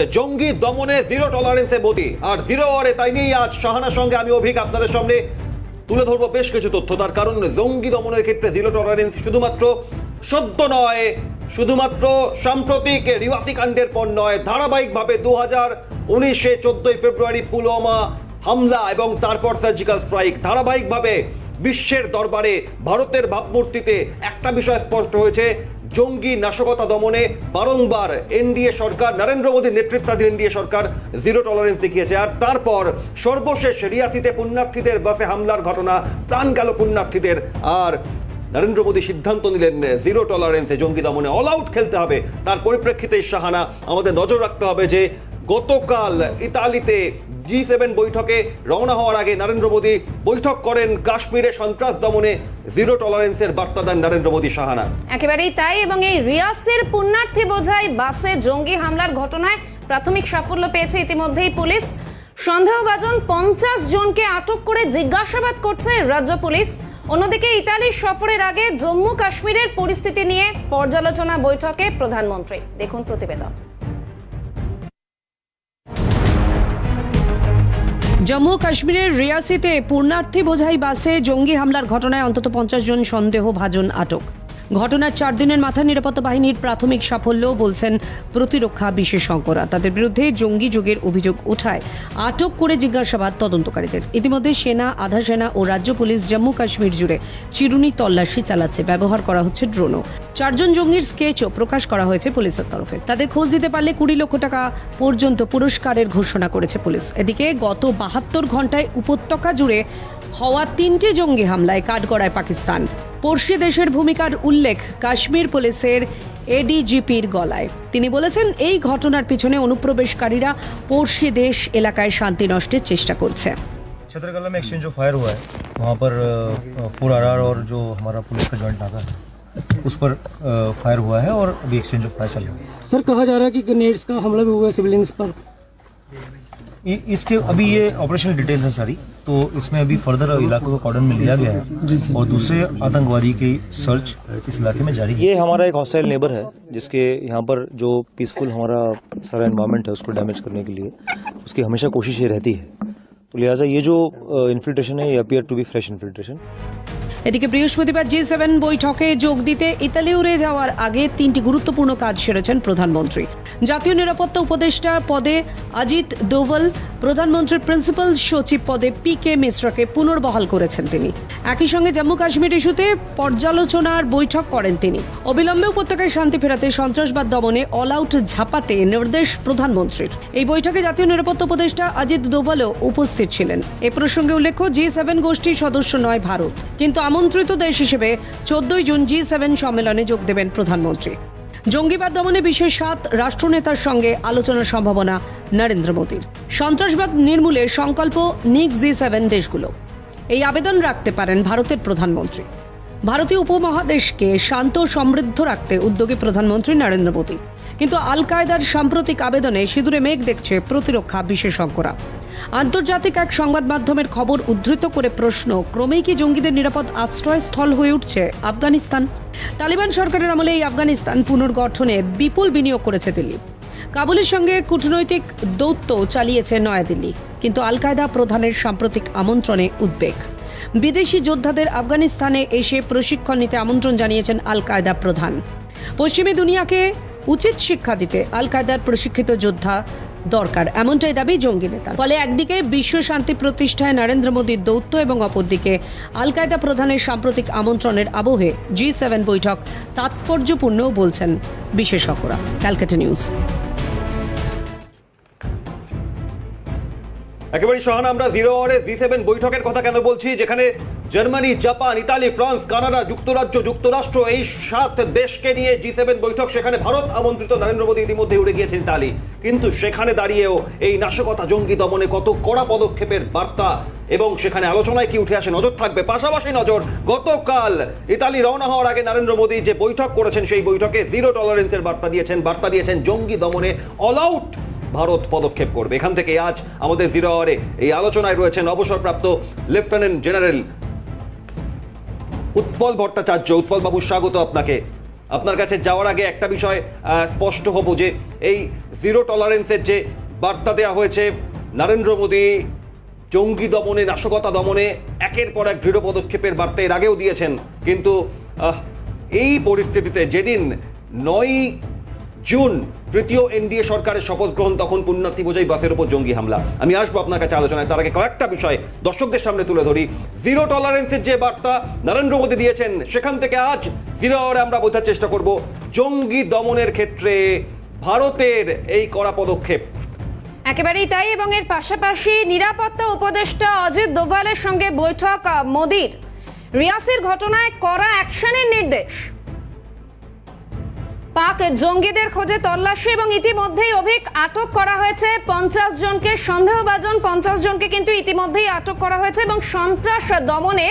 জঙ্গি দমনে জিরো টলারেন্সে মোদি। আর জিরো ওয়ারে তাই নিয়েই আজ শাহানার সঙ্গে আমি অভিক আপনাদের সামনে তুলে ধরবো বেশ কিছু তথ্য। তার কারণ, জঙ্গি দমনের ক্ষেত্রে জিরো টলারেন্স শুধুমাত্র সদ্য নয়, শুধুমাত্র সাম্প্রতিক রিওয়াসি কাণ্ডের পর নয়, ধারাবাহিকভাবে দু হাজার উনিশে চোদ্দই ফেব্রুয়ারি পুলওয়ামা হামলা এবং তারপর সার্জিক্যাল স্ট্রাইক ধারাবাহিকভাবে বিশ্বের দরবারে ভারতের ভাবমূর্তিতে একটা বিষয় স্পষ্ট হয়েছে জঙ্গি নাশকতা দমনে বারংবার এনডিএ সরকার, নরেন্দ্র মোদীর নেতৃত্বাধীন এনডিএ সরকার জিরো টলারেন্স দেখিয়েছে। আর তারপর সর্বশেষ রিয়াসিতে পুণ্যার্থীদের বাসে হামলার ঘটনা, প্রাণ গেল পুণ্যার্থীদের। আর নরেন্দ্র মোদী সিদ্ধান্ত নিলেন, জিরো টলারেন্সে জঙ্গি দমনে অল আউট খেলতে হবে। তার পরিপ্রেক্ষিতে শাহানা, আমাদের নজর রাখতে হবে যে গতকাল ইতালিতে জি সেভেন বৈঠকে রওনা হওয়ার আগে নরেন্দ্র মোদী বৈঠক করেন কাশ্মীরে সন্ত্রাস দমনে জিরো টলারেন্সের বার্তা দেন নরেন্দ্র মোদী শাহানা একেবারেই তাই এবং এই রিয়াসের পুণ্যার্থী বোঝাই বাসে জঙ্গি হামলার ঘটনায় প্রাথমিক সাফল্য পেয়েছে ইতিমধ্যেই পুলিশ। সন্দেহভাজন পঞ্চাশ জনকে আটক করে জিজ্ঞাসাবাদ করছে রাজ্য পুলিশ। অন্যদিকে ইতালির সফরের আগে জম্মু কাশ্মীরের পরিস্থিতি নিয়ে পর্যালোচনা বৈঠকে প্রধানমন্ত্রী। দেখুন প্রতিবেদন। জম্মু কাশ্মীরের রিয়াসিতে পূর্ণার্থী বোঝাই বাসে জঙ্গি হামলার ঘটনায় অন্তত পঞ্চাশ জন সন্দেহভাজন আটক। ঘটনার চার দিনের মাথায় নিরাপত্তা বাহিনীর প্রাথমিক সাফল্য বলছেন প্রতিরক্ষা বিশেষজ্ঞরা। তাদের বিরুদ্ধে জঙ্গি যোগের অভিযোগ ওঠায়। আটক করে জিজ্ঞাসাবাদ তদন্তকারীদের। ইতিমধ্যে সেনা, আধা সেনা ও রাজ্য পুলিশ জম্মু কাশ্মীর জুড়ে চিরুনি তল্লাশি চালাচ্ছে। ব্যবহার করা হচ্ছে ড্রোনও। চারজন জঙ্গির স্কেচও প্রকাশ করা হয়েছে পুলিশের তরফে। তাদের খোঁজ দিতে পারলে কুড়ি লক্ষ টাকা পর্যন্ত পুরস্কারের ঘোষণা করেছে পুলিশ। এদিকে গত বাহাত্তর ঘন্টায় উপত্যকা জুড়ে হওয়া তিনটি জঙ্গি হামলায় কাঠগড়ায় পাকিস্তান পড়শি দেশের ভূমিকার উল্লেখ কাশ্মীর পুলিশের এডিজিপির গলায় তিনি বলেছেন এই ঘটনার পিছনে অনুপ্রবেশকারীরা পড়শি দেশ এলাকায় শান্তি নষ্টের চেষ্টা করছে छतरकला में एक्सचेंज जो फायर हुआ है वहाँ पर फोर आर आर और जो हमारा पुलिस का जॉइंट नाका है उस पर अ, फायर हुआ है और अभी एक्सचेंज ऑफ फायर चल रहा है सर कहा जा रहा है कि ग्रेनेड्स का हमला भी हुआ है सिविलियंस पर इ- इसके अभी ये ऑपरेशनल डिटेल्स है सारी तो इसमें अभी फर्दर इलाकों को कॉर्डन में लिया गया है। और दूसरे आतंकवादी की सर्च इस इलाके में जारी है। ये हमारा एक हॉस्टाइल नेबर है जिसके यहाँ पर जो पीसफुल हमारा सारा एनवायरनमेंट है उसको डैमेज करने के लिए उसकी हमेशा कोशिश ये रहती है। तो लिहाजा ये जो इन्फिल्ट्रेशन है ये appear to be fresh infiltration এদিকে বৃহস্পতিবার জি সেভেন বৈঠকে যোগ দিতে ইতালি উড়ে যাওয়ার আগে তিনটি গুরুত্বপূর্ণ কাজ সেরেছেন প্রধানমন্ত্রী। জাতীয় নিরাপত্তা উপদেষ্টা পদে অজিত দোভাল, প্রধানমন্ত্রীর প্রিন্সিপাল সচিব পদে পি কে মিশ্রকে পুনর্বহাল করেছেন তিনি। একই সঙ্গে জম্মু কাশ্মীর ইস্যুতে পর্যালোচনার বৈঠক করেন তিনি। অবিলম্বে উপত্যকায় শান্তি ফেরাতে, সন্ত্রাসবাদ দমনে অল আউট ঝাপাতে নির্দেশ প্রধানমন্ত্রীর। এই বৈঠকে জাতীয় নিরাপত্তা উপদেষ্টা অজিত দোভালও উপস্থিত ছিলেন। এ প্রসঙ্গে উল্লেখ্য জি সেভেন গোষ্ঠীর সদস্য নয় ভারত। কিন্তু আমন্ত্রিত দেশ হিসেবে চোদ্দই জুন জি সেভেন সম্মেলনে যোগ দেবেন প্রধানমন্ত্রী। জঙ্গিবাদ দমনে বিশ্বের সাত রাষ্ট্রনেতার সঙ্গে আলোচনার সম্ভাবনা নরেন্দ্র মোদীর। সন্ত্রাসবাদ নির্মূলে সংকল্প নিক জি সেভেন দেশগুলো। এই আবেদন রাখতে পারেন ভারতের প্রধানমন্ত্রী। ভারতীয় উপমহাদেশকে শান্ত সমৃদ্ধ রাখতে উদ্যোগী প্রধানমন্ত্রী নরেন্দ্র মোদী। কিন্তু আল কায়দার সাম্প্রতিক আবেদনে সিঁদুরে মেঘ দেখছে প্রতিরক্ষা বিশেষজ্ঞরা। আন্তর্জাতিক এক সংবাদ মাধ্যমের খবর উদ্ধৃত করে প্রশ্ন, ক্রমেই কি জঙ্গিদের নিরাপদ আশ্রয়স্থল হয়ে উঠছে আফগানিস্তান? তালিবান সরকারের আমলে এই আফগানিস্তান পুনর্গঠনে বিপুল বিনিয়োগ করেছে দিল্লি। কাবুলের সঙ্গে কূটনৈতিক দৌত্য চালিয়েছে নয়াদিল্লি, কিন্তু আল কায়দা প্রধানের সাম্প্রতিক আমন্ত্রণে উদ্বেগ। বিদেশি যোদ্ধাদের আফগানিস্তানে এসে প্রশিক্ষণ নিতে আমন্ত্রণ জানিয়েছেন আল কায়দা প্রধান। পশ্চিমী দুনিয়াকে উচিত শিক্ষা দিতে আল কায়দার প্রশিক্ষিত যোদ্ধা দরকার। এমনটাই দাবি জঙ্গি নেতার। ফলে একদিকে বিশ্ব শান্তি প্রতিষ্ঠায় নরেন্দ্র মোদীর দৌত্য এবং অপরদিকে আল কায়দা প্রধানের সাম্প্রতিক আমন্ত্রণের আবহে জি সেভেন বৈঠক তাৎপর্যপূর্ণ বলছেন বিশেষজ্ঞরা। Calcutta news. একেবারে সহানা, আমরা জিরো ওয়ারে জি সেভেন বৈঠকের কথা কেন বলছি? যেখানে Germany, Japan, Italy, France, Canada, যুক্তরাজ্য, যুক্তরাষ্ট্র এই সাত দেশকে নিয়ে জি সেভেন বৈঠক। সেখানে ভারত আমন্ত্রিত নরেন্দ্র মোদী ইতিমধ্যে উড়ে গিয়েছেন ইতালি কিন্তু সেখানে দাঁড়িয়েও এই নাশকতা জঙ্গি দমনে কত কড়া পদক্ষেপের বার্তা এবং সেখানে আলোচনায় কি উঠে আসে নজর থাকবে? পাশাপাশি নজর, গতকাল ইতালি রওনা হওয়ার আগে নরেন্দ্র মোদী যে বৈঠক করেছেন, সেই বৈঠকে জিরো টলারেন্সের বার্তা দিয়েছেন। বার্তা দিয়েছেন, জঙ্গি দমনে অল আউট ভারত পদক্ষেপ করবে। এখান থেকে আজ আমাদের জিরো আওয়ারে এই আলোচনায় রয়েছেন অবসরপ্রাপ্ত লেফটেন্যান্ট জেনারেল উৎপল ভট্টাচার্য উৎপল বাবু স্বাগত আপনাকে। আপনার কাছে যাওয়ার আগে একটা বিষয় স্পষ্ট হব যে এই জিরো টলারেন্সের যে বার্তা দেওয়া হয়েছে, নরেন্দ্র মোদী জঙ্গি দমনে, নাশকতা দমনে একের পর এক দৃঢ় পদক্ষেপের বার্তা এর আগেও দিয়েছেন। কিন্তু এই পরিস্থিতিতে যেদিন নয় জুন, তৃতীয় এনডিএ সরকারের শপথ গ্রহণ, তখন পুণ্যার্থী বোঝাই বাসের উপর জঙ্গি হামলা। আমি আসব আপনার কাছে আলোচনায়, তার আগে কয়েকটা বিষয় দর্শকদের সামনে তুলে ধরি। জিরো টলারেন্সের যে বার্তা নরেন্দ্র মোদী দিয়েছেন, সেখান থেকে আজ জিরো আওয়ারে আমরা বোঝার চেষ্টা করব জঙ্গি দমনের ক্ষেত্রে ভারতের এই কড়া পদক্ষেপ। একেবারেই তাই, এবং এর পাশাপাশি নিরাপত্তা উপদেষ্টা অজিত দোভালের সঙ্গে বৈঠক মোদির। রিয়াসির ঘটনায় করা অ্যাকশনের নির্দেশ। পাক জঙ্গিদের খোঁজে তল্লাশি এবং ইতিমধ্যেই অভিক আটক করা হয়েছে। পঞ্চাশ জনকে সন্দেহভাজন পঞ্চাশ জনকে কিন্তু ইতিমধ্যেই আটক করা হয়েছে এবং সন্ত্রাস দমনে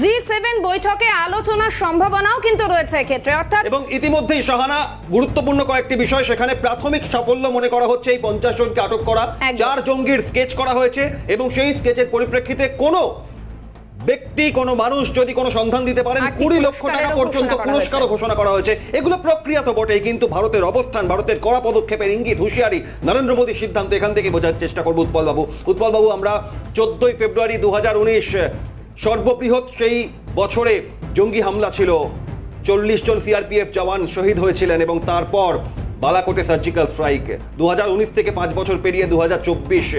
জি সেভেন বৈঠকে আলোচনার সম্ভাবনাও কিন্তু রয়েছে এক্ষেত্রে। অর্থাৎ এবং ইতিমধ্যেই সাহানা গুরুত্বপূর্ণ কয়েকটি বিষয় সেখানে প্রাথমিক সাফল্য মনে করা হচ্ছে এই পঞ্চাশ জনকে আটক করা। চার জঙ্গির স্কেচ করা হয়েছে এবং সেই স্কেচের পরিপ্রেক্ষিতে কোনো ব্যক্তি কোনো মানুষ যদি কোনো সন্ধান দিতে পারেন কুড়ি লক্ষ টাকা পর্যন্ত পুরস্কারও ঘোষণা করা হয়েছে। এগুলো প্রক্রিয়া তো বটেই কিন্তু ভারতের অবস্থান ভারতের কড়া পদক্ষেপের ইঙ্গিত হুঁশিয়ারি নরেন্দ্র মোদীর সিদ্ধান্ত এখান থেকে বোঝার চেষ্টা করব উৎপল বাবু উৎপল বাবু আমরা চোদ্দই ফেব্রুয়ারি দু হাজার উনিশ সর্ববৃহৎ সেই বছরে জঙ্গি হামলা ছিল। চল্লিশ জন সিআরপিএফ জওয়ান শহীদ হয়েছিলেন এবং তারপর বালাকোটে সার্জিক্যাল স্ট্রাইক দু থেকে পাঁচ বছর পেরিয়ে দু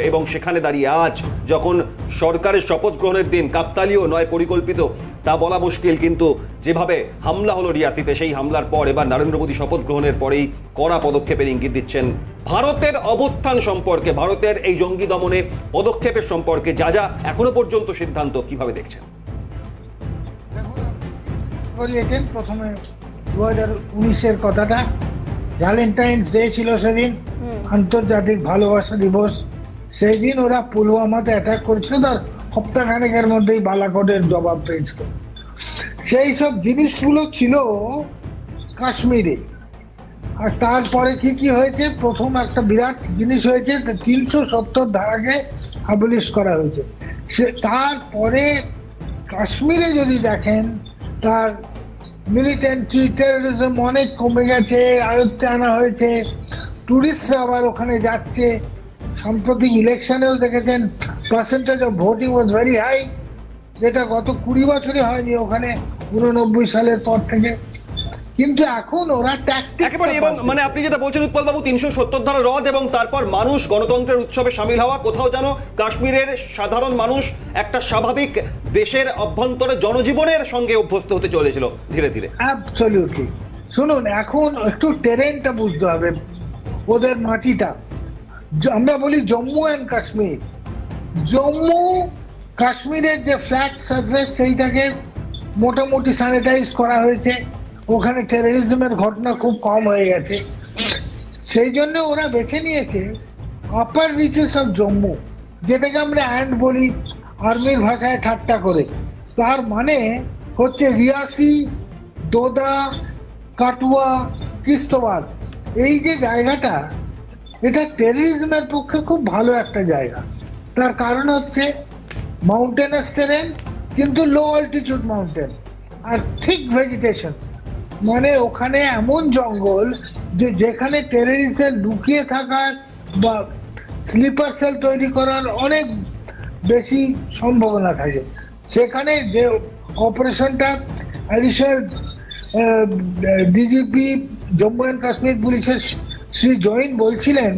এবং সেখানে দাঁড়িয়ে আজ যখন সরকারের শপথ গ্রহণের দিন কাকতালীয় নয় পরিকল্পিত, তা বলা মুশকিল, কিন্তু যেভাবে হামলা হলো রিয়াসিতে, সেই হামলার পর এবার নরেন্দ্র মোদী শপথ গ্রহণের পরেই কড়া পদক্ষেপের ইঙ্গিত দিচ্ছেন ভারতের অবস্থান সম্পর্কে, ভারতের এই জঙ্গি দমনে পদক্ষেপের সম্পর্কে যা যা এখনও পর্যন্ত সিদ্ধান্ত, কীভাবে দেখছেন? প্রথমে দু হাজার উনিশের কথাটা ভ্যালেন্টাইন্স ডে ছিল সেদিন আন্তর্জাতিক ভালোবাসা দিবস। সেই দিন ওরা পুলওয়ামাতে অ্যাটাক করেছিল তার সপ্তাহখানেকের মধ্যেই বালাকোটের জবাব পেয়েছিল। সেই সব জিনিসগুলো ছিল কাশ্মীরে। আর তারপরে কি কি হয়েছে? প্রথম একটা বিরাট জিনিস হয়েছে তিনশো সত্তর ধারাকে আবলিশ করা হয়েছে। সে তারপরে কাশ্মীরে যদি দেখেন তার মিলিটেন্সি টেরোরিজম অনেক কমে গেছে, আয়ত্তে আনা হয়েছে। ট্যুরিস্টরা আবার ওখানে যাচ্ছে। সাম্প্রতিক ইলেকশনেও দেখেছেন percentage of voting was very high যেটা গত কুড়ি বছরই হয়নি, ওখানে উননব্বই সালের পর থেকে। কিন্তু এখন ওরা একেবারে এবং মানে আপনি যেটা বলছেন উৎপল বাবু তিনশো সত্তর ধারা রদ এবং তারপর মানুষ গণতন্ত্রের উৎসবে সামিল হওয়া কোথাও যেন কাশ্মীরের সাধারণ মানুষ একটা স্বাভাবিক দেশের অভ্যন্তরে জনজীবনের সঙ্গে অভ্যস্ত হতে চলেছিল ধীরে ধীরে। অ্যাবসলিউটলি শুনুন এখন একটু টেরেনটা বুঝতে হবে ওদের মাটিটা। আমরা বলি জম্মু অ্যান্ড কাশ্মীর। জম্মু কাশ্মীরের যে ফ্ল্যাট সার্ফেস সেইটাকে মোটামুটি স্যানিটাইজ করা হয়েছে। ওখানে টেরোরিজমের ঘটনা খুব কম হয়ে গেছে। সেই জন্য ওরা বেছে নিয়েছে আপার রিচেস অফ জম্মু যেটাকে আমরা অ্যান্ড বলি আর্মির ভাষায় ঠাট্টা করে। তার মানে হচ্ছে রিয়াসি, দোদা, কাটুয়া, কিস্তবাদ। এই যে জায়গাটা, এটা টেররিজমের পক্ষে খুব ভালো একটা জায়গা। তার কারণ হচ্ছে মাউন্টেনাস টেরেন কিন্তু লো অল্টিটিউড মাউন্টেন আর থিক ভেজিটেশন মানে ওখানে এমন জঙ্গল যে যেখানে টেররিস্টদের লুকিয়ে থাকার বা স্লিপার সেল তৈরি করার অনেক বেশি সম্ভাবনা থাকে। সেখানে যে অপারেশনটা additional DGP Jammu and Kashmir পুলিশের শ্রী জৈন বলছিলেন,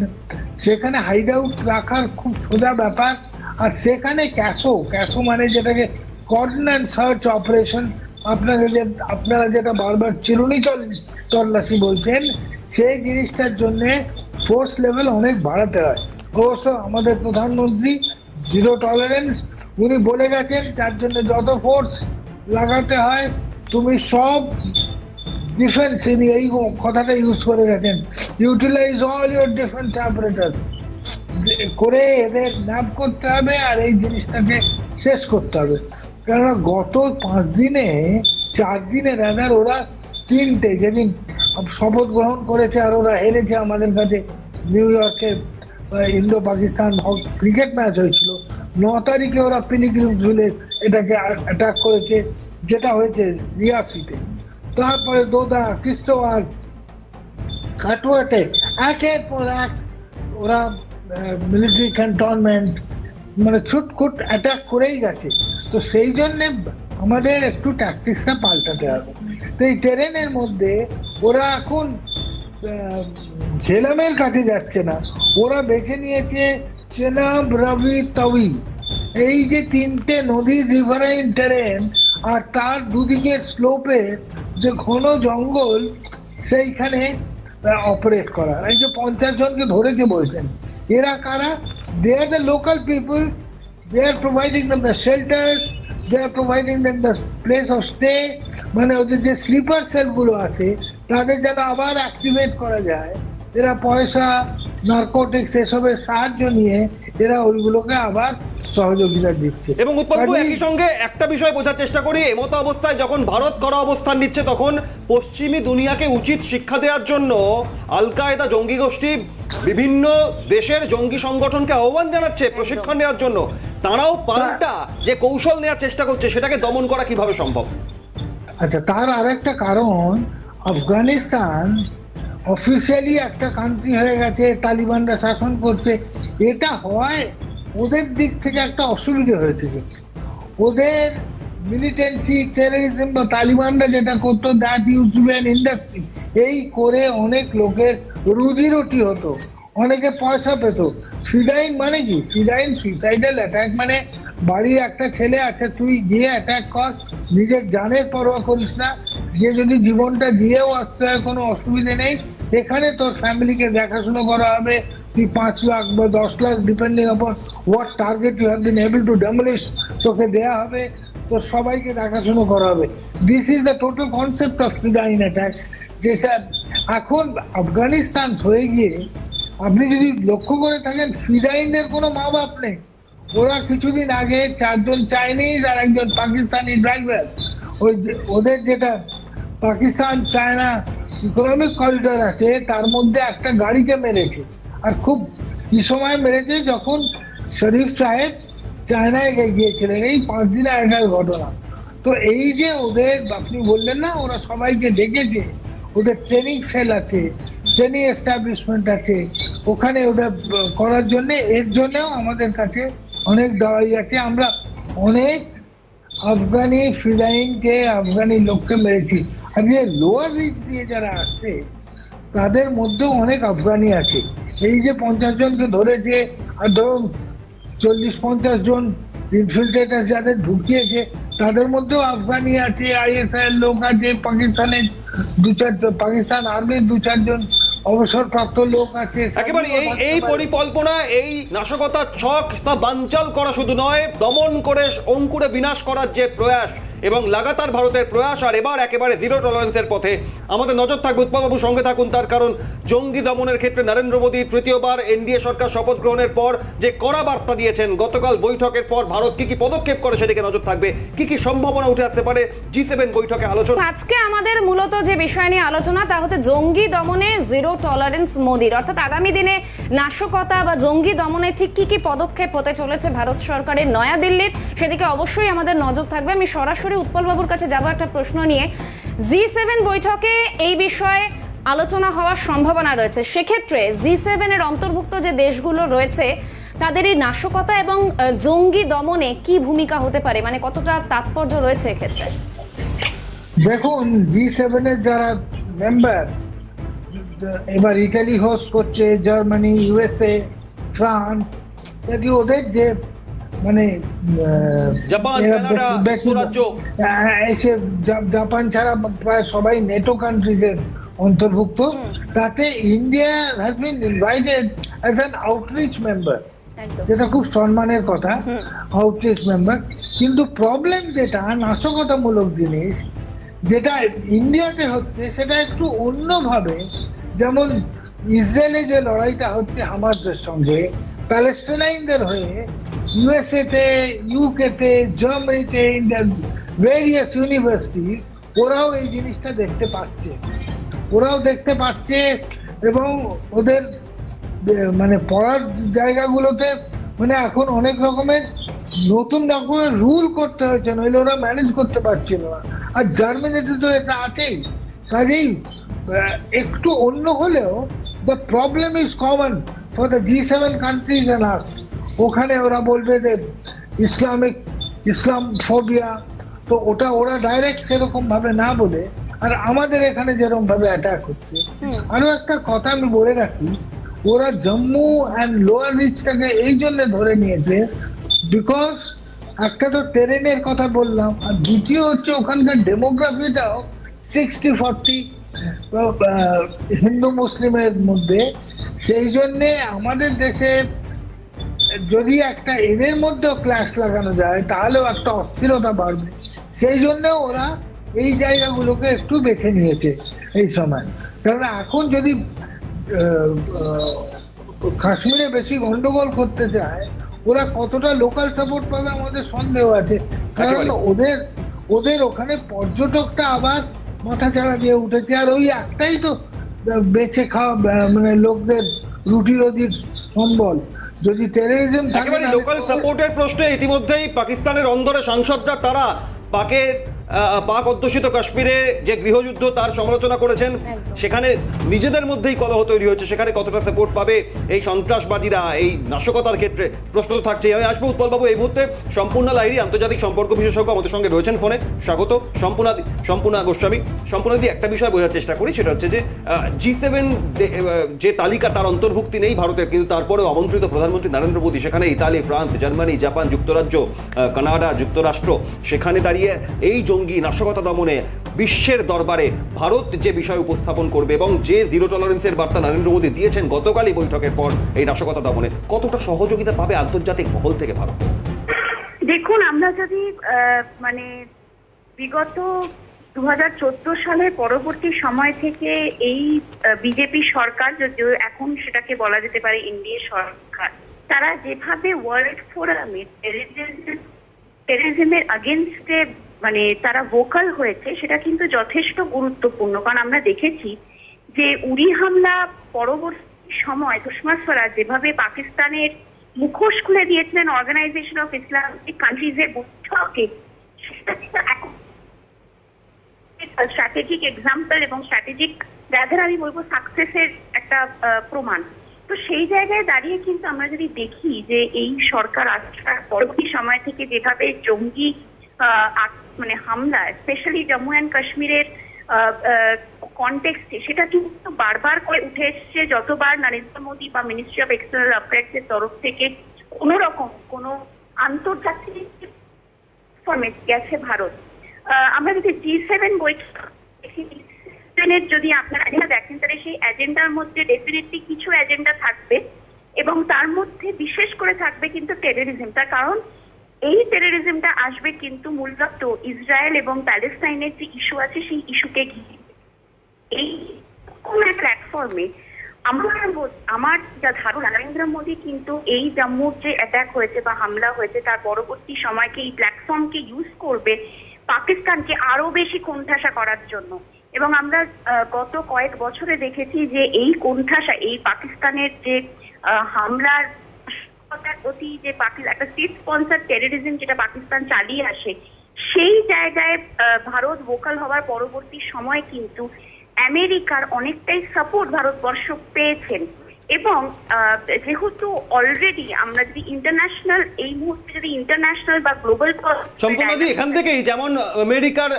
সেখানে হাইড আউট রাখার খুব সোজা ব্যাপার। আর সেখানে ক্যাশো ক্যাশো মানে যেটাকে কর্ডন অ্যান্ড সার্চ অপারেশন আপনারা যে, আপনারা যেটা বারবার চিরুনি চল তল্লাশি বলছেন, সেই জিনিসটার জন্য ফোর্স লেভেল অনেক বাড়াতে হয়। অবশ্য আমাদের প্রধানমন্ত্রী জিরো টলারেন্স উনি বলে গেছেন, তার জন্য যত ফোর্স লাগাতে হয়, তুমি সব ডিফেন্স ইনি এই কথাটা ইউজ করে গেছেন। Utilize all your defence operator করে এদের ন্যাপ করতে হবে আর এই জিনিসটাকে শেষ করতে হবে। কেননা গত পাঁচ দিনে, চার দিনে রাদার ওরা তিনটে যেদিন শপথ গ্রহণ করেছে আর ওরা হেরেছে আমাদের কাছে, নিউ ইয়র্কে ইন্দো পাকিস্তান ক্রিকেট ম্যাচ হয়েছিল। ন তারিখে ওরা ঝুলে এটাকে অ্যাটাক করেছে, যেটা হয়েছে রিয়াসিতে। তারপরে দোদা কিস্তোয়ার কাটুয়াতে একের পর এক ওরা মিলিটারি ক্যান্টনমেন্ট মানে ছুটকুট অ্যাটাক করেই গেছে। তো সেই জন্যে আমাদের একটু ট্যাকটিক্সটা পাল্টাতে হবে। তো এই ট্রেনের মধ্যে ওরা এখন ঝেলামের কাছে যাচ্ছে না। ওরা বেছে নিয়েছে চেনাব, রবি তবি এই যে তিনটে নদীর রিভারাইন ট্রেন আর তার দুদিকে স্লোপে যে ঘন জঙ্গল, সেইখানে অপারেট করা। এই যে পঞ্চাশ জনকে ধরেছে বলছেন। এরা কারা? They are the local people they are providing them the shelters they are providing them the place of stay মানে ওদের যে স্লিপার সেলগুলো আছে তাদের যেন আবার অ্যাক্টিভেট করা যায়। এরা পয়সা নার্কোটিক্স এসবের সাহায্য নিয়ে এরা ওইগুলোকে আবার সহযোগিতা দিচ্ছে। এবং কাজেই- একই সঙ্গে একটা বিষয় বোঝার চেষ্টা করি এমতো অবস্থায় যখন ভারত করা অবস্থান নিচ্ছে তখন পশ্চিমী দুনিয়াকে উচিত শিক্ষা দেওয়ার জন্য আল কায়দা জঙ্গি গোষ্ঠী বিভিন্ন দেশের জঙ্গি সংগঠনকে আহ্বান জানাচ্ছে প্রশিক্ষণ নেওয়ার জন্য। তারাও পাল্টা যে কৌশল নেওয়ার চেষ্টা করছে, সেটাকে দমন করা কীভাবে সম্ভব? আচ্ছা তার আরেকটা কারণ, আফগানিস্তান অফিসিয়ালি একটা কান্ট্রি হয়ে গেছে, তালিবানরা শাসন করছে। এটা হয় ওদের দিক থেকে একটা অসুবিধা হয়েছে। ওদের মিলিটেন্সি টেররিজম বা তালিবানরা যেটা করতো দ্যাট ইউজ টু ইন্ডাস্ট্রি এই করে অনেক লোকের রুজি রুটি হতো, অনেকে পয়সা পেত। ফিডাইন মানে কি? ফিডাইন সুইসাইডাল অ্যাটাক মানে বাড়ির একটা ছেলে আছে, তুই গিয়ে অ্যাটাক কর, নিজের জানের পরোয়া করিস না, গিয়ে যদি জীবনটা দিয়েও আসতে হয়, কোনো অসুবিধে নেই, এখানে তোর ফ্যামিলিকে দেখাশুনো করা হবে, তুই পাঁচ লাখ বা দশ lakh depending upon what target you have been able to demolish তোকে দেয়া হবে, তোর সবাইকে দেখাশুনো করা হবে। This is the total concept of fidayeen attack যে স্যার, এখন আফগানিস্তান হয়ে গিয়ে আপনি যদি লক্ষ্য করে থাকেন, ফিদাইনদের কোনো মা বাপ নেই। ওরা কিছুদিন আগে চারজন চাইনিজ আর একজন পাকিস্তানি ড্রাইভার ওই ওদের যেটা পাকিস্তান চায়না ইকোনমিক করিডোর আছে, তার মধ্যে একটা গাড়িকে মেরেছে। আর খুব কি সময় মেরেছে যখন শরীফ সাহেব চায়নায় গিয়েছিলেন। এই পাঁচ দিন আগের ঘটনা। তো এই যে ওদের, আপনি বললেন না, ওরা সবাইকে ডেকেছে, ওদের ট্রেনিং সেল আছে। ট্রেনিং এস্টাবলিশমেন্ট আছে, ওখানে ওটা করার জন্য, এর জন্যও আমাদের কাছে অনেক দাওয়াই আছে। আমরা অনেক আফগানি ফিদাইনকে আফগানি লোককে মেরেছি। আর যে লোয়ার রিচ দিয়ে যারা আসছে তাদের মধ্যেও অনেক আফগানি আছে। এই যে পঞ্চাশ জনকে ধরেছে আর ধরুন চল্লিশ পঞ্চাশ জন ইনফিল্ট্রেটার যাদের ঢুকিয়েছে তাদের মধ্যেও আফগানি আছে আইএসআই এর লোক আছে পাকিস্তানের দু চারজন পাকিস্তান আর্মির দু চারজন অবসরপ্রাপ্ত লোক আছে একেবারে এই এই পরিকল্পনা এই নাশকতার ছক বা বাঞ্চাল করা শুধু নয় দমন করে অঙ্কুরে বিনাশ করার যে প্রয়াস এবং লাগাতার ভারতের প্রয়াস আর এবার একেবারে জিরো টলারেন্সের পথে। আমাদের নজর থাকবে উৎপলবাবু সঙ্গে থাকুন, তার কারণ জঙ্গি দমনের ক্ষেত্রে নরেন্দ্র মোদী তৃতীয়বার এনডিএ সরকার শপথ গ্রহণের পর যে কড়া বার্তা দিয়েছেন, গতকাল বৈঠকের পর ভারত কি কি পদক্ষেপ করে সেদিকে নজর থাকবে, কি কি সম্ভাবনা উঠে আসতে পারে জি সেভেন বৈঠকে আলোচনা। আজকে আমাদের মূলত যে বিষয় নিয়ে আলোচনা, তা হচ্ছে জঙ্গি দমনে জিরো টলারেন্স মোদির। অর্থাৎ আগামী দিনে নাশকতা বা জঙ্গি দমনে ঠিক কি কি পদক্ষেপ হতে চলেছে ভারত সরকারের নয়াদিল্লির, সেদিকে অবশ্যই আমাদের নজর থাকবে। আমি সরাসরি উৎপলবাবুর কাছে যাব একটা প্রশ্ন নিয়ে। জি সেভেন বৈঠকে এই বিষয়ে আলোচনা হওয়ার সম্ভাবনা রয়েছে। সেক্ষেত্রে জি সেভেনের অন্তর্ভুক্ত যে দেশগুলো রয়েছে, তাদের এই নাশকতা এবং জঙ্গি দমনে কি ভূমিকা হতে পারে? মানে কতটা তাৎপর্য রয়েছে এক্ষেত্রে? দেখুন, জি সেভেনের যারা মেম্বার এবার ইটালি হোস্ট করছে, জার্মানি ইউএসএ ফ্রান্স ওদের যে মানে জাপান। হ্যাঁ, এসে জাপান ছাড়া প্রায় সবাই নেটো কান্ট্রিজের অন্তর্ভুক্ত। তাতে India has been invited as an outreach member যেটা খুব সম্মানের কথা আউটরিচ মেম্বার কিন্তু প্রবলেম যেটা নাশকতামূলক জিনিস যেটা ইন্ডিয়াতে হচ্ছে সেটা একটু অন্যভাবে। যেমন ইসরায়েলে যে লড়াইটা হচ্ছে হামাসদের সঙ্গে প্যালেস্টাইনদের হয়ে ইউএসএ তে ইউকে তে জার্মানিতে ভেরিয়াস ইউনিভার্সিটি ওরাও এই জিনিসটা দেখতে পাচ্ছে। ওরাও দেখতে পাচ্ছে এবং ওদের মানে পড়ার জায়গাগুলোতে মানে এখন অনেক রকমের নতুন রকমের রুল করতে হয়েছে, নইলে ওরা ম্যানেজ করতে পারছিল না। আর জার্মানিতে তো এটা আছেই। কাজেই একটু অন্য হলেও the problem is common for the G seven countries and us ওখানে ওরা বলবে যে ইসলামিক ইসলাম ফোবিয়া তো ওটা ওরা ডাইরেক্ট সেরকম ভাবে না বলে আর আমাদের এখানে যেরকম ভাবে অ্যাটাক হচ্ছে। আরও একটা কথা আমি বলে রাখি ওরা জম্মু অ্যান্ড লোয়ার রিচটাকে এই জন্য ধরে নিয়েছে বিকজ একটা তো ট্রেনের কথা বললাম আর দ্বিতীয় হচ্ছে ওখানকার ডেমোগ্রাফিটাও সিক্সটি ফর্টি হিন্দু মুসলিমের মধ্যে। সেই জন্যে আমাদের দেশে যদি একটা এদের মধ্যেও ক্লাস লাগানো যায় তাহলেও একটা অস্থিরতা বাড়বে। সেই জন্য ওরা এই জায়গাগুলোকে একটু বেছে নিয়েছে এই সময়। কারণ এখন যদি কাশ্মীরে বেশি গন্ডগোল করতে চায় ওরা কতটা লোকাল সাপোর্ট পাবে আমাদের সন্দেহ আছে। কারণ ওদের ওদের ওখানে পর্যটকটা আবার মাথা চাড়া দিয়ে উঠেছে। আর ওই একটাই তো বেছে খাওয়া মানে লোকদের রুটি রুজির সম্বল। যদি টেরোরিজম থাকে একেবারে লোকাল সাপোর্টের প্রশ্নে ইতিমধ্যেই পাকিস্তানের অন্দরে সাংসদরা তারা পাকের পাক অধ্যুষিত কাশ্মীরে যে গৃহযুদ্ধ তার সমালোচনা করেছেন সেখানে নিজেদের মধ্যেই কলহ তৈরি হচ্ছে সেখানে কতটা সাপোর্ট পাবে এই সন্ত্রাসবাদীরা এই নাশকতার ক্ষেত্রে? প্রশ্ন তো থাকছেই। আমি আসব উৎপলবাবু এই মুহূর্তে সম্পূর্ণ লাহিরি আন্তর্জাতিক সম্পর্ক বিশেষজ্ঞ আমাদের সঙ্গে রয়েছেন ফোনে। স্বাগত সম্পূর্ণা সম্পূর্ণা গোস্বামী। সম্পূর্ণা দি একটা বিষয় বোঝার চেষ্টা করি সেটা হচ্ছে যে জি সেভেন যে তালিকা তার অন্তর্ভুক্তি নেই ভারতের কিন্তু তারপরেও আমন্ত্রিত প্রধানমন্ত্রী নরেন্দ্র মোদী সেখানে ইতালি ফ্রান্স জার্মানি জাপান যুক্তরাজ্য কানাডা যুক্তরাষ্ট্র সেখানে দাঁড়িয়ে এই জঙ্গি নাশকতা দমনে বিশ্বের দরবারে ভারত যে বিষয় উপস্থাপন করবে এবং যে জিরো টলারেন্সের বার্তা নরেন্দ্র মোদী দিয়েছেন গতকালই বৈঠকের পর এই নাশকতা দমনে, কতটা সহযোগিতা পাবে আন্তর্জাতিক মহল থেকে ভারত? দেখুন, আমরা যদি মানে বিগত দু সালের পরবর্তী সময় থেকে এই বিজেপি সরকার, যদিও এখন সেটাকে বলা যেতে পারে ইন্ডিয়া সরকার, তারা যেভাবে ওয়ার্ল্ড ফোরামে টেরিজমের আগেনস্টে মানে তারা ভোকাল হয়েছে, সেটা কিন্তু যথেষ্ট গুরুত্বপূর্ণ। কারণ আমরা দেখেছি যে উড়ি হামলা পরবর্তী সময় সুষমা স্বরাজ যেভাবে পাকিস্তানের মুখোশ খুলে দিয়েছিলেন অর্গানাইজেশন অফ ইসলামিক কান্ট্রিজের বৈঠকে স্ট্র্যাটেজিক এক্সাম্পল এবং স্ট্র্যাটেজিক রাদার আমি বলব সাকসেসের একটা প্রমাণ। তো সেই জায়গায় দাঁড়িয়ে কিন্তু আমরা যদি দেখি যে এই সরকার আসার পরবর্তী সময় থেকে যেভাবে জঙ্গি আক- মানে হামলা স্পেশালি জম্মু অ্যান্ড কাশ্মীরের কনটেক্সটে সেটা কিন্তু বারবার করে উঠে এসছে যতবার নরেন্দ্র মোদী বা মিনিস্ট্রি অফ এক্সটার্নাল অ্যাফেয়ার্স এর তরফ থেকে কোনো রকম কোনো আন্তর্জাতিক ফর্মেট গেছে ভারত। আমরা যদি জি সেভেন বৈঠক দেখি, G7 যদি আপনারা এজেন্ডা দেখেন তাহলে সেই এজেন্ডার মধ্যে ডেফিনেটলি কিছু এজেন্ডা থাকবে এবং তার মধ্যে বিশেষ করে থাকবে কিন্তু টেরোরিজম তার কারণ এই টেরোরিজমটা আসবে কিন্তু মূলত ইসরায়েল এবং প্যালেস্তাইনের যে ইস্যু আছে, সেই ইস্যুকে ঘিরে। এই প্ল্যাটফর্মে আমার আমার যা ধারণা, নরেন্দ্র মোদী কিন্তু এই জম্মুর যে অ্যাটাক হয়েছে বা হামলা হয়েছে, তার পরবর্তী সময়কে এই প্ল্যাটফর্মকে ইউজ করবে পাকিস্তানকে আরও বেশি কোণঠাসা করার জন্য। এবং আমরা গত কয়েক বছরে দেখেছি যে এই কোণঠাসা, এই পাকিস্তানের যে হামলার নাশকতার প্রতি যে একটা স্টেট স্পন্সার টেরোরিজম যেটা পাকিস্তান চালিয়ে আসে, সেই জায়গায় ভারত ভোকাল হওয়ার পরবর্তী সময় কিন্তু আমেরিকার অনেকটাই সাপোর্ট ভারতবর্ষ পেয়েছেন। এবং যেহেতু অলরেডি আমরা যদি ইন্টারন্যাশনাল এই মুহূর্তে যদি ইন্টারন্যাশনাল বা গ্লোবাল সম্পূর্ণ এখান থেকেই যেমন আমেরিকার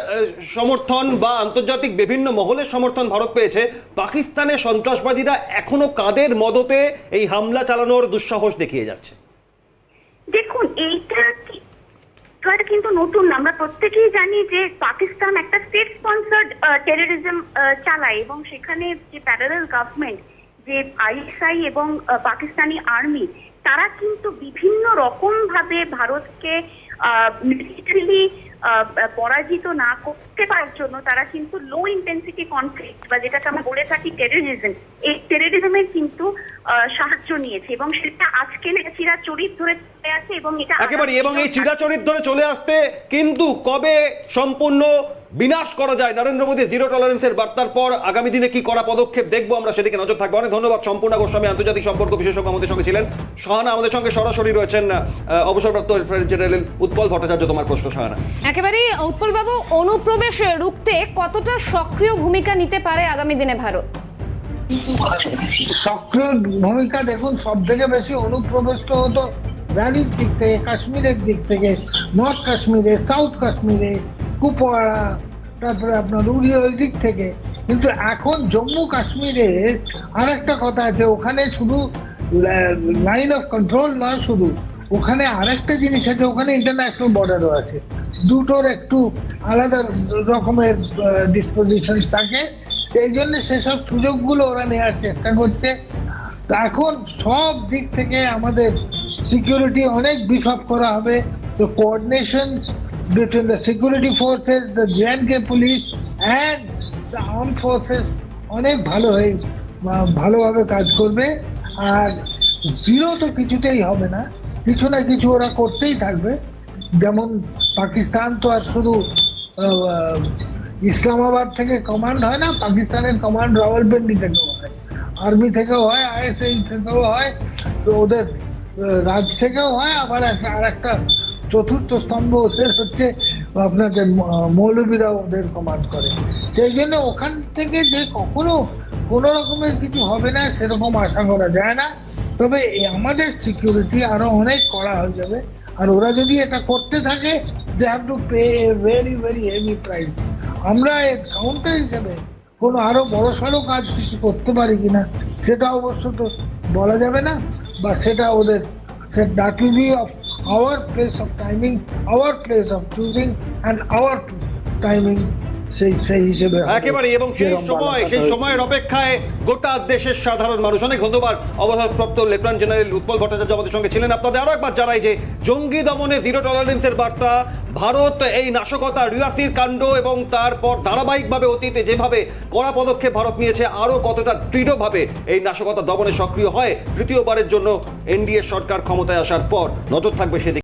সমর্থন বা আন্তর্জাতিক বিভিন্ন মহলের সমর্থন ভারত পেয়েছে পাকিস্তানের সন্ত্রাসবাদীরা এখনও কাদের মদতে এই হামলা চালানোর দুঃসাহস দেখিয়ে যাচ্ছে দেখুন এইটা কিন্তু নতুন। আমরা প্রত্যেকেই জানি যে পাকিস্তান একটা স্টেট স্পন্সার্ড টেরোরিজম চালায় এবং সেখানে যে প্যারালাল গভর্নমেন্ট যে আইএসআই এবং পাকিস্তানি আর্মি, তারা কিন্তু বিভিন্ন রকম ভাবে ভারতকে মিলিটারিলি পরাজিত না করতে পারার জন্য তারা কিন্তু লো ইন্টেন্সিটি কনফ্লিক্ট বা যেটাকে আমরা বলে থাকি টেরোরিজম এই টেরোরিজমের কিন্তু সাহায্য নিয়েছে এবং সেটা আজকে না চরিত ধরে আছে এবং এটা একেবারে এবং এই চিরাচরিত ধরে চলে আসতে কিন্তু কবে সম্পূর্ণ বিনাশ করা যায়? নরেন্দ্র মোদী জিরো টলারেন্সের বার্তার পর আগামী দিনে কি করা পদক্ষেপ দেখব আমরা সেদিকে নজর থাকব। অনেক ধন্যবাদ সম্পূর্ণ গোস্বামী আন্তর্জাতিক সম্পর্ক বিশেষজ্ঞ আমাদের সঙ্গে ছিলেন সাহানা আমাদের সঙ্গে সরাসরি রয়েছেন অবসরপ্রাপ্ত লেফটেন্যান্ট জেনারেল উৎপল ভট্টাচার্য তোমার প্রশ্ন সাহানা একেবারে উৎপলবাবু অনুপ্রবেশ রুখতে কতটা সক্রিয় ভূমিকা নিতে পারে আগামী দিনে ভারত? সক্রিয় ভূমিকা দেখুন সব থেকে বেশি অনুপ্রবেষ্ট হতো ভ্যালির দিক থেকে, কাশ্মীরের দিক থেকে, নর্থ কাশ্মীরে, সাউথ কাশ্মীরে, কুপওয়াড়া, তারপরে আপনার উড়ি ওই দিক থেকে। কিন্তু এখন জম্মু কাশ্মীরে আরেকটা কথা আছে, ওখানে শুধু লাইন অফ কন্ট্রোল নয় শুধু, ওখানে আরেকটা জিনিস আছে, ওখানে ইন্টারন্যাশনাল বর্ডারও আছে। দুটোর একটু আলাদা রকমের ডিসপোজিশন থাকে। সেই জন্য সেসব সুযোগগুলো ওরা নেওয়ার চেষ্টা করছে। এখন সব দিক থেকে আমাদের সিকিউরিটি অনেক বিফ আপ করা হবে। তো coordination between the security forces the J and K police and the arm forces অনেক ভালো হয়ে ভালোভাবে কাজ করবে। আর জিরো তো কিছুতেই হবে না। কিছু না কিছু ওরা করতেই থাকবে। যেমন পাকিস্তান তো আর শুধু ইসলামাবাদ থেকে কমান্ড হয় না, পাকিস্তানের কমান্ড রাওয়ালপিন্ডি থেকেও হয়। আর্মি থেকেও হয় আইএসআই থেকেও হয়। তো ওদের রাজ থেকেও হয়, আবার একটা, আর একটা চতুর্থ স্তম্ভ ওদের হচ্ছে আপনাদের মৌলবীরা ওদের কমান্ড করে। সেই জন্য ওখান থেকে যে কখনো কোনো রকমের কিছু হবে না, সেরকম আশা করা যায় না। তবে আমাদের সিকিউরিটি আরও অনেক করা হয়ে যাবে। আর ওরা যদি এটা করতে থাকে they have to pay a very very heavy price আমরা এর কাউন্টার হিসেবে কোনো আরও বড় সড়ো কাজ কিছু করতে পারি কিনা, সেটা অবশ্য তো বলা যাবে না। বা সেটা ওদের that will be of our place of timing our place of choosing and our timing সেই সেই হিসেবে একেবারে এবং সেই সময় সেই সময়ের অপেক্ষায় গোটা দেশের সাধারণ মানুষ। অনেক ধন্যবাদ অবসরপ্রাপ্ত লেফটেন্যান্ট জেনারেল উৎপল ভট্টাচার্য আমাদের সঙ্গে ছিলেন। আপনাদের আরও একবার জানাই যে জঙ্গি দমনে জিরো টলারেন্সের বার্তা ভারত এই নাশকতা রিয়াসির কাণ্ড এবং তারপর ধারাবাহিকভাবে অতীতে যেভাবে কড়া পদক্ষেপ ভারত নিয়েছে আরও কতটা দৃঢ়ভাবে এই নাশকতা দমনে সক্রিয় হয় তৃতীয়বারের জন্য এনডিএ সরকার ক্ষমতায় আসার পর নজর থাকবে সেদিকে।